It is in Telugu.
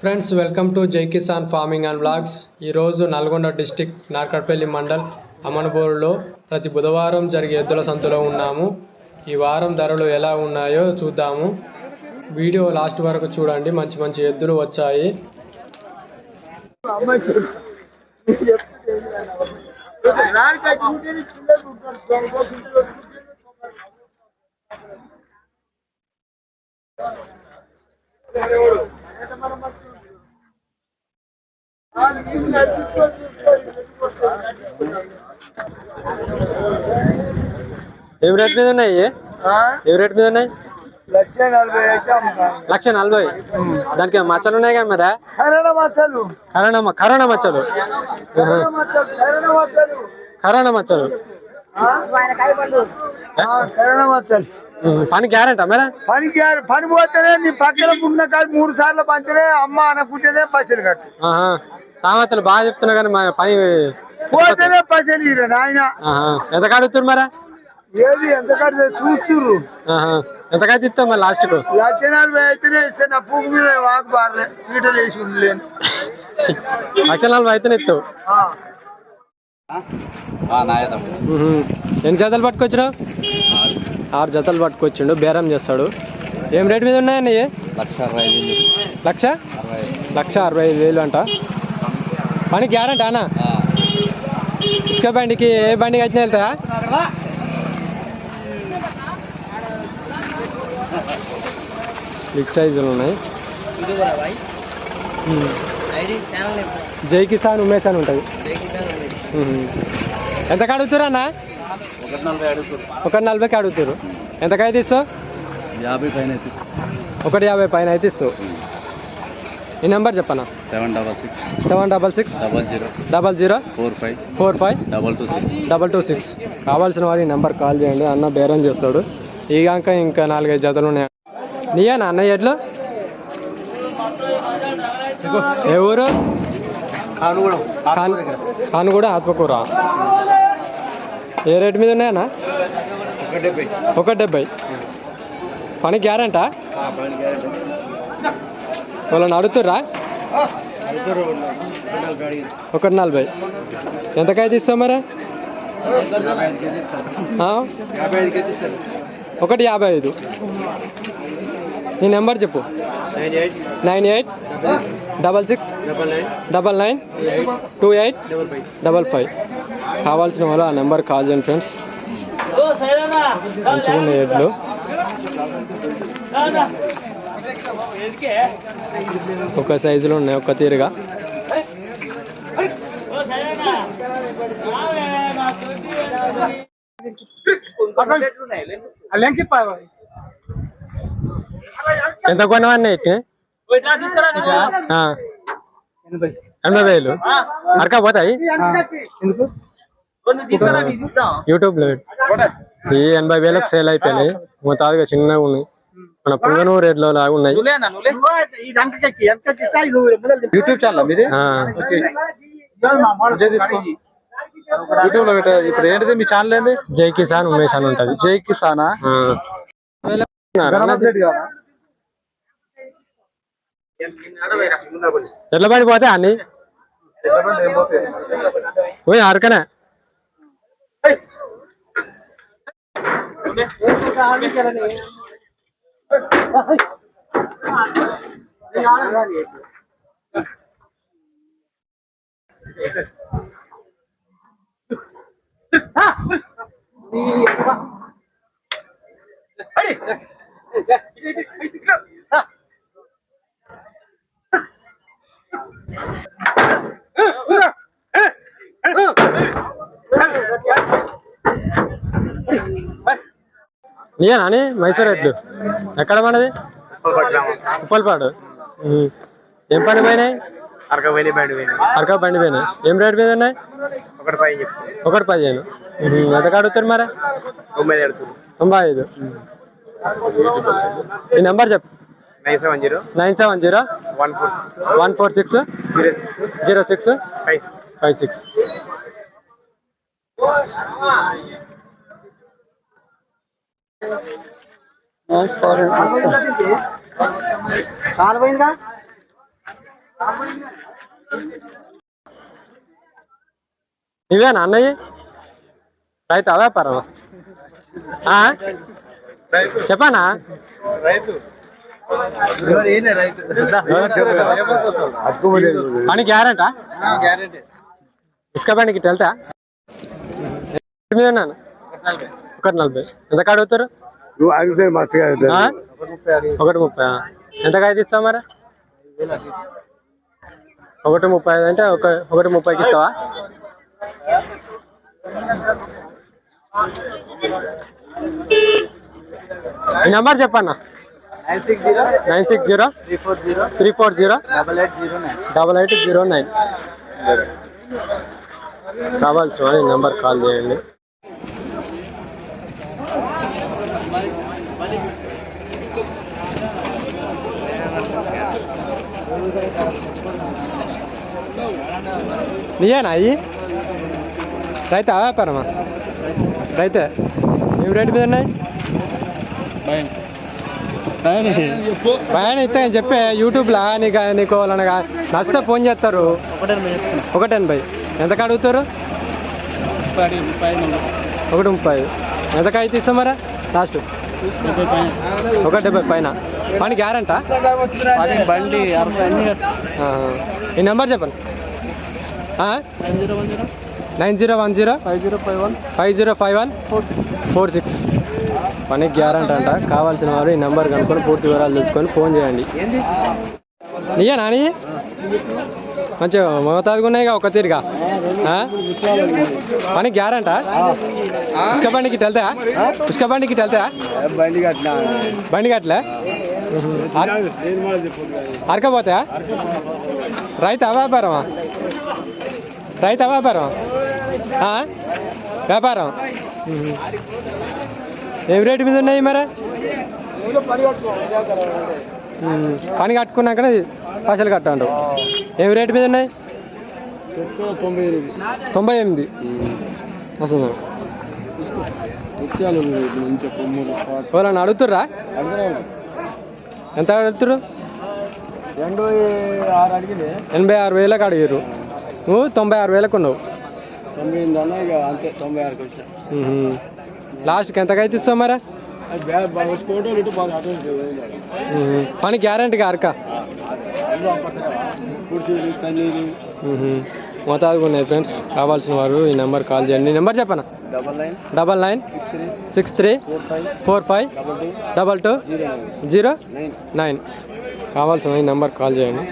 ఫ్రెండ్స్ వెల్కమ్ టు జై కిసాన్ ఫార్మింగ్ అండ్ బ్లాగ్స్ ఈరోజు నల్గొండ డిస్టిక్ నార్కట్పల్లి మండల్ అమనబోరులో ప్రతి బుధవారం జరిగే ఎద్దుల సంతలో ఉన్నాము. ఈ వారం ధరలు ఎలా ఉన్నాయో చూద్దాము. వీడియో లాస్ట్ వరకు చూడండి మంచి మంచి ఎద్దులు వచ్చాయి. ఏం రేట్ మీద ఉన్నాయి ఏం రేట్ మీద ఉన్నాయి? లక్ష నలభై దానికి మచ్చలు ఉన్నాయి కదా మరి కరోనా కరోనా మచ్చలు. కరోనా మచ్చలు కరోనా మచ్చలు. పని గ్యారెంటా మరి పనికి పని పోతేనే నీ పక్కన ఉన్న కాదు మూడు సార్లు పంచనే అమ్మ అనుకుంటేనే పైసలు కట్టు. సామెతలు బాగా చెప్తున్నా కానీ మా పని పోతేనే పైసలు ఇరు నాయన ఆహా. ఎంత కాడుతున్నారు మరి ఏది ఎంత కడితే చూస్తుర్రు ఆహా. ఎంత కాదు ఇస్తాం మరి లాస్ట్కు లక్ష నలభై అయితేనే ఇస్తే నా పువ్వు మీద వాకు బారలే పీటలు వేసి ఉంది లేని లక్ష నలభై అయితేనే ఇస్తావు. ఎన్ని జతలు పట్టుకొచ్చినావు ఆరు జతలు పట్టుకొచ్చిండు బేరం చేస్తాడు. ఏం రేట్ మీద ఉన్నాయండి? లక్ష అరవై ఐదు లక్ష? లక్ష అరవై ఐదు వేలు అంట. పని గ్యారంటీ అన్న? ఇసుక బండికి ఏ బండికి వచ్చినా వెళ్తాయా? బిగ్ సైజులు ఉన్నాయి. జై కిసాన్ ఉమేష్ అని ఉంటుంది. ఎంత అడుగుతారు అన్న? ఒకటి నలభై అడుగుతారు ఒకటి నలభైకి అడుగుతారు ఎంతకైతే ఇస్తావు? యాభై పైన ఒకటి యాభై పైన అయితే ఇస్తావు. ఈ నెంబర్ చెప్పనా? Seven double six. Seven double six. Double zero. Double zero. Four five. Four five. Double two six. Double two six. కావాల్సిన వారి నెంబర్ కాల్ చేయండి. అన్న బేరం చేస్తాడు. ఈగాక ఇంకా నాలుగైదు జతలు ఉన్నాయి. నీయేనా అన్న ఎడ్లు? ఏ ఊరు? కాను కాను కూడా ఆత్మకూర. ఏ రేట్ మీద ఉన్నాయన్నా? ఒక డెబ్బై. పని గ్యారంటా? వాళ్ళని అడుగుతుర్రా? ఒకటి నలభై. ఎంతకాయ తీస్తావు మరి? ఒకటి యాభై ఐదు. నీ నెంబర్ చెప్పు. Nine eight double six double nine two eight double five. కావాల్సిన వాళ్ళు ఆ నెంబర్ కాల్ చేయండి ఫ్రెండ్స్. మంచిగా ఉన్నాయి ఎడ్లు. ఒక సైజులో ఉన్నాయి ఒక తీరుగా. ఎంత కొనవన్నీ. ఎనభై వేలు. అరకా పోతాయి? యూట్యూబ్లో ఈ ఎనభై వేలకు సేల్ అయిపోయినాయి. మొత్తాలుగా చిన్నగా ఉన్నాయి. మన పుంగనూరు రేట్లో లాగా ఉన్నాయి. యూట్యూబ్ ఛానల్ మీది? ఆ. యూట్యూబ్లో ఇప్పుడు ఏంటిది మీ ఛానల్ ఏంది? జై కిసాన్ ఉమేష్ అని ఉంటది. జై కిసానా. ఎట్ల పడి పోతే అన్ని. పోయి అరకనే నీయనా అని? మైసూర్ ఎడ్లు ఎక్కడ మనది ఉప్పల్పాడు. ఏం పండి పోయినాయి? అరక బండి పోయినాయి. ఏం రేట్ మీద ఉన్నాయి? ఒకటి పదిహేను. ఎంత కడుగుతారు మరి? తొంభై ఐదు. ఈ నెంబర్ చెప్పు. Nine seven zero. Nine seven zero. One four one four six. Zero six. Zero six. Five five six. కాలిపోయిందా ఇవేనా అన్నయ్య? రైతు వ్యాపారం చెప్పానా? పని గ్యారంటా? ఇసుక బండికి వెళ్తా? మీద ఉన్నాను. ఒకటి నలభై. ఎంత అడుగుతారు? నువ్వు అడిగితే మస్తుగా ఆ? ఒకటి ముప్పై. ఎంత కాయ ఇస్తావు మరి? ఒకటి ముప్పై ఐదు అంటే ఒక ఒకటి ముప్పైకి ఇస్తావా? ఈ నెంబర్ చెప్పన్నా? Nine six zero. Nine six zero. Three four zero. Three four zero. Double eight zero nine. Double eight zero nine. కావాల్సిన నెంబర్ కాల్ చేయండి. నీయేనా అయ్యి రైతా వ్యాపారమా? రైతే. ఏమి రేటు మీద ఉన్నాయి? పైన ఇస్తే చెప్పే యూట్యూబ్లో నీకు నీకు వాళ్ళనగా నచ్చితే ఫోన్ చేస్తారు. ఒకటి ఎనభై. ఎంతకు అడుగుతారు? ఒకటి ముప్పై. ఎంతకు అయితే ఇస్తాం మరా? లాస్ట్. ఒక డెబ్బై పైన. పని గ్యారంటా? బండి ఈ నెంబర్ చెప్పండి. Nine zero one zero five zero five one. Five zero five one four six. Four six. పనికి గ్యారంటీ అంట. కావాల్సిన వారు ఈ నెంబర్ కనుక్కొని పూర్తి వివరాలు తెలుసుకొని ఫోన్ చేయండి. నీయా నాని? మంచిగా మోతాదుగా ఉన్నాయిగా ఒక తీరుగా? పని గ్యారంటా? ఇసుక బండికి ఇటు వెళ్తాయా ఇసుక బండికి ఇటు వెళ్తాయా బండి బండి కట్టలే? అరకపోతాయా రైతా వ్యాపారమా? రైతా వ్యాపారం? వ్యాపారం. ఏం రేటు మీద ఉన్నాయి మరి. పని కట్టుకున్నాకనే పైసలు కట్టండు ఏం రేటు మీద ఉన్నాయి? తొంభై ఎనిమిది. వస్తుంది ఎవరన్నా అడుగుతుర్రా? ఎంత అడుగుతురు ఆరు ఎనభై ఆరు వేలకు అడిగారు నువ్వు తొంభై ఆరు వేలకు ఉన్నావు. తొంభై ఎనిమిది అంతే తొంభై ఆరుకి వచ్చా. ఉహు. లాస్ట్కి ఎంతకైతే ఇస్తావు మరి. పని కుర్చీలు తన్నీరు మోతాదుగా ఉన్నాయి ఫ్రెండ్స్. కావాల్సిన వారు ఈ నెంబర్ కాల్ చేయండి. నెంబర్ చెప్పనా? Double nine six three four five double two zero nine. కావాల్సిన ఈ నెంబర్ కాల్ చేయండి.